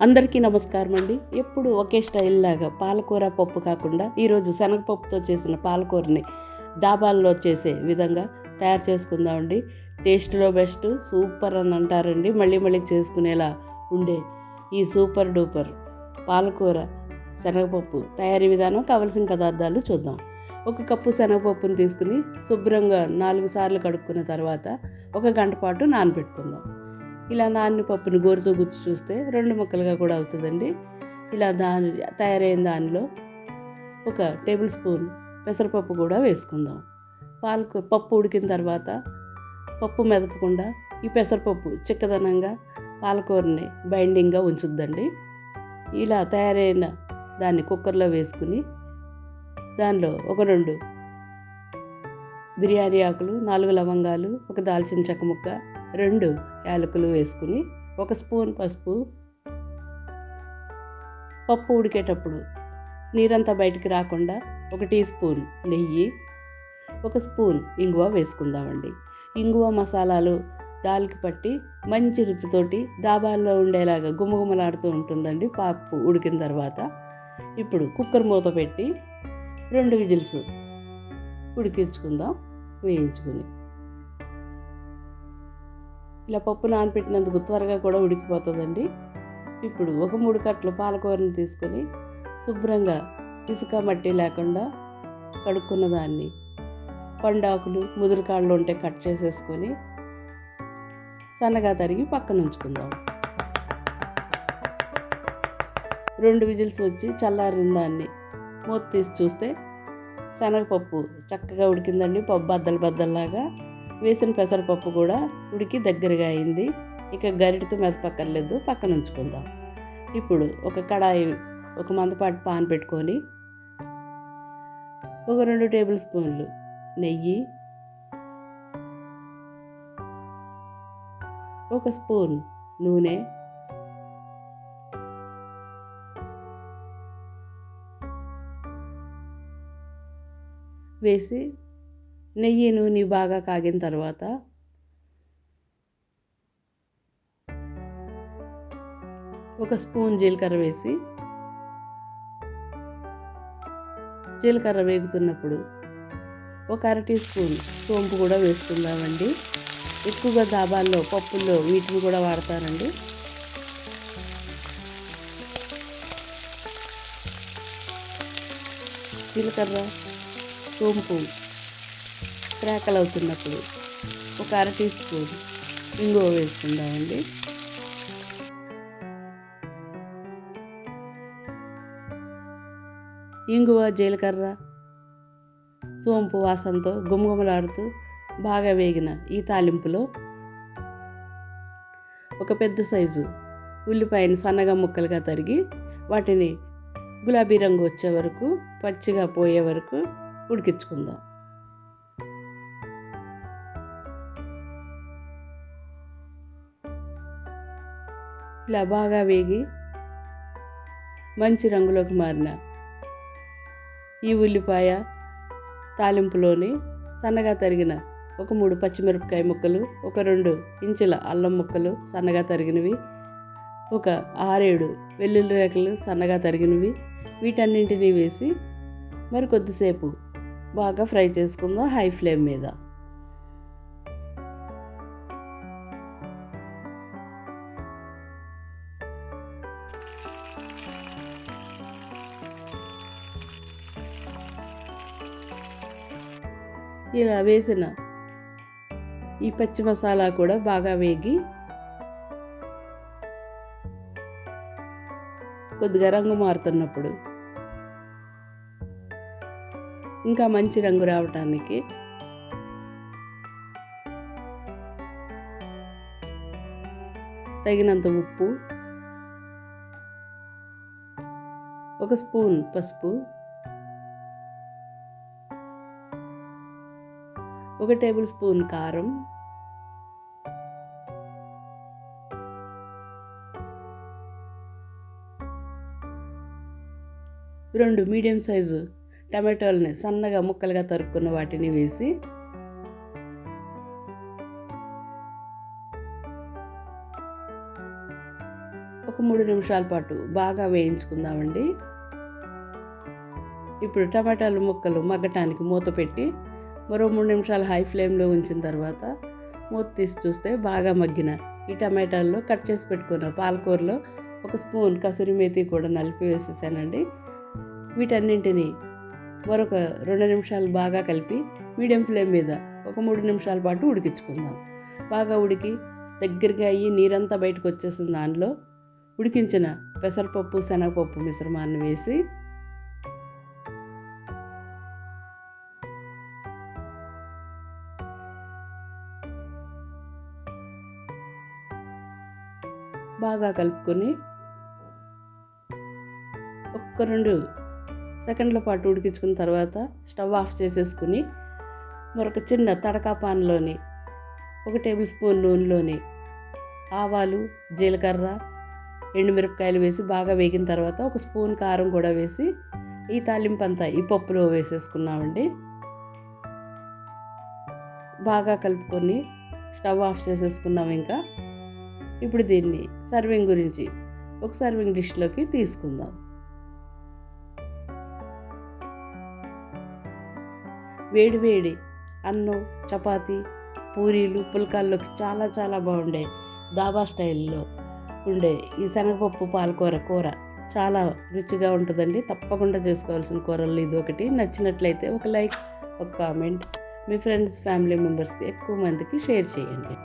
అందరికీ నమస్కారం అండి. ఎప్పుడు ఒకే స్టైల్ లాగా పాలకూర పప్పు కాకుండా ఈరోజు శనగపప్పుతో చేసిన పాలకూరని డాబాల్లో చేసే విధంగా తయారు చేసుకుందామండి టేస్ట్లో బెస్ట్ సూపర్ అని అంటారండి. మళ్ళీ మళ్ళీ చేసుకునేలా ఉండే ఈ సూపర్ డూపర్ పాలకూర శనగపప్పు తయారీ విధానం కావలసిన పదార్థాలు చూద్దాం. ఒక కప్పు శనగపప్పుని తీసుకుని శుభ్రంగా నాలుగు సార్లు కడుక్కున్న తర్వాత ఒక గంట పాటు నానబెట్టుకుందాం. ఇలా నానిన పప్పుని గోరుతో గుచ్చి చూస్తే రెండు ముక్కలుగా కూడా అవుతుందండి. ఇలా దాని తయారైన దానిలో ఒక టేబుల్ స్పూన్ పెసరపప్పు కూడా వేసుకుందాం. పాలకు పప్పు ఉడికిన తర్వాత పప్పు మెదపకుండా ఈ పెసరపప్పు చిక్కదనంగా పాలకూరని బైండింగ్గా ఉంచుద్దండి. ఇలా తయారైన దాన్ని కుక్కర్లో వేసుకుని దానిలో ఒక రెండు బిర్యానీ ఆకులు నాలుగు లవంగాలు ఒక దాల్చిన చెక్క ముక్క రెండు యాలకులు వేసుకుని ఒక స్పూన్ పసుపు పప్పు ఉడికేటప్పుడు నీరంతా బయటికి రాకుండా ఒక టీ స్పూన్ నెయ్యి ఒక స్పూన్ ఇంగువ వేసుకుందామండి. ఇంగువ మసాలాలు దాల్కి పట్టి మంచి రుచితోటి దాబాల్లో ఉండేలాగా గుమగుమలాడుతూ ఉంటుందండి పప్పు ఉడికిన తర్వాత. ఇప్పుడు కుక్కర్ మూత పెట్టి రెండు విజిల్స్ ఉడికించుకుందాం వేయించుకుని ఇలా పప్పు నానపెట్టినందుకు త్వరగా కూడా ఉడికిపోతుందండి. ఇప్పుడు ఒక మూడు కట్టలు పాలకూరని తీసుకొని శుభ్రంగా ఇసుక మట్టి లేకుండా కడుక్కున్న దాన్ని పండాకులు ముదురుకాళ్ళు ఉంటే కట్ చేసేసుకొని సన్నగా తరిగి పక్కన ఉంచుకుందాం. రెండు విజిల్స్ వచ్చి చల్లారిన దాన్ని మూత తీసి చూస్తే శనగపప్పు చక్కగా ఉడికిందండి. పప్పు బద్దలు బద్దల్లాగా వేసిన పెసరపప్పు కూడా ఉడికి దగ్గరగా అయింది. ఇక గరిటతో మెదపక్కర్లేదు పక్కన ఉంచుకుందాం. ఇప్పుడు ఒక కడాయి ఒక మందపాటి పాన్ పెట్టుకొని ఒక రెండు టేబుల్ స్పూన్లు నెయ్యి ఒక స్పూన్ నూనె వేసి నెయ్యి నూనె బాగా కాగిన తర్వాత ఒక స్పూన్ జీలకర్ర వేసి జీలకర్ర వేగుతున్నప్పుడు ఒక అర టీ స్పూన్ సోంపు కూడా వేసుకుందామండి. ఎక్కువగా దాబాల్లో పప్పుల్లో వీటిని కూడా వాడతారండి జీలకర్ర సోంపు క్రాకలు అవుతున్నప్పుడు ఒక అర టీ స్పూన్ ఇంగువ వేసుకుందామండి. ఇంగువ జీలకర్ర సోంపు వాసనతో గుమగుమలాడుతూ బాగా వేగిన ఈ తాలింపులో ఒక పెద్ద సైజు ఉల్లిపాయని సన్నగా ముక్కలుగా తరిగి వాటిని గులాబీ రంగు వచ్చే వరకు పచ్చిగా పోయే వరకు ఉడికించుకుందాం. ఇలా బాగా వేగి మంచి రంగులోకి మారిన ఈ ఉల్లిపాయ తాలింపులోని సన్నగా తరిగిన ఒక మూడు పచ్చిమిరపకాయ ముక్కలు ఒక రెండు ఇంచుల అల్లం ముక్కలు సన్నగా తరిగినవి ఒక ఆరేడు వెల్లుల్లి రేఖలు సన్నగా తరిగినవి వీటన్నింటినీ వేసి మరి కొద్దిసేపు బాగా ఫ్రై చేసుకుందాం హై ఫ్లేమ్ మీద. ఇలా వేసిన ఈ పచ్చి మసాలా కూడా బాగా వేగి కొద్దిగా రంగు మారుతున్నప్పుడు ఇంకా మంచి రంగు రావటానికి తగినంత ఉప్పు ఒక స్పూన్ పసుపు. ఒక టేబుల్ స్పూన్ కారం. రెండు మీడియం సైజు టమాటోలని సన్నగా ముక్కలుగా తరుక్కున్న వాటిని వేసి ఒక మూడు నిమిషాల పాటు బాగా వేయించుకుందామండి. ఇప్పుడు టమాటాలు ముక్కలు మగ్గటానికి మూత పెట్టి మరో మూడు నిమిషాలు హై ఫ్లేమ్లో ఉంచిన తర్వాత మూత తీసి చూస్తే బాగా మగ్గిన ఈ టమాటాల్లో కట్ చేసి పెట్టుకున్న పాలకూరలో ఒక స్పూన్ కసూరి మేతి కూడా నలిపి వేసేసానండి. వీటన్నింటినీ మరొక రెండు నిమిషాలు బాగా కలిపి మీడియం ఫ్లేమ్ మీద ఒక మూడు నిమిషాల పాటు ఉడికించుకుందాం. బాగా ఉడికి దగ్గరగా అయ్యి నీరంతా బయటకు వచ్చేసిన దానిలో ఉడికించిన పెసరపప్పు శనగపప్పు మిశ్రమాన్ని వేసి బాగా కలుపుకొని ఒక్క రెండు సెకండ్ల పాటు ఉడికించుకున్న తర్వాత స్టవ్ ఆఫ్ చేసేసుకుని మరొక చిన్న తడకా పాన్లోని ఒక టేబుల్ స్పూన్ నూనెలోని ఆవాలు జీలకర్ర ఎండుమిరపకాయలు వేసి బాగా వేగిన తర్వాత ఒక స్పూన్ కారం కూడా వేసి ఈ తాలింపు అంతా ఈ పప్పులో వేసేసుకున్నామండి. బాగా కలుపుకొని స్టవ్ ఆఫ్ చేసేసుకున్నాం ఇంకా. ఇప్పుడు దీన్ని సర్వింగ్ గురించి ఒక సర్వింగ్ డిష్లోకి తీసుకుందాం. వేడివేడి అన్నం చపాతి పూరీలు పుల్కాల్లోకి చాలా చాలా బాగుండే దాబా స్టైల్లో ఉండే ఈ శనగపప్పు పాలకూర కూర చాలా రుచిగా ఉంటుందండి. తప్పకుండా చేసుకోవాల్సిన కూరల్లో ఇది ఒకటి. నచ్చినట్లయితే ఒక లైక్ ఒక కామెంట్ మీ ఫ్రెండ్స్ ఫ్యామిలీ మెంబర్స్కి ఎక్కువ మందికి షేర్ చేయండి.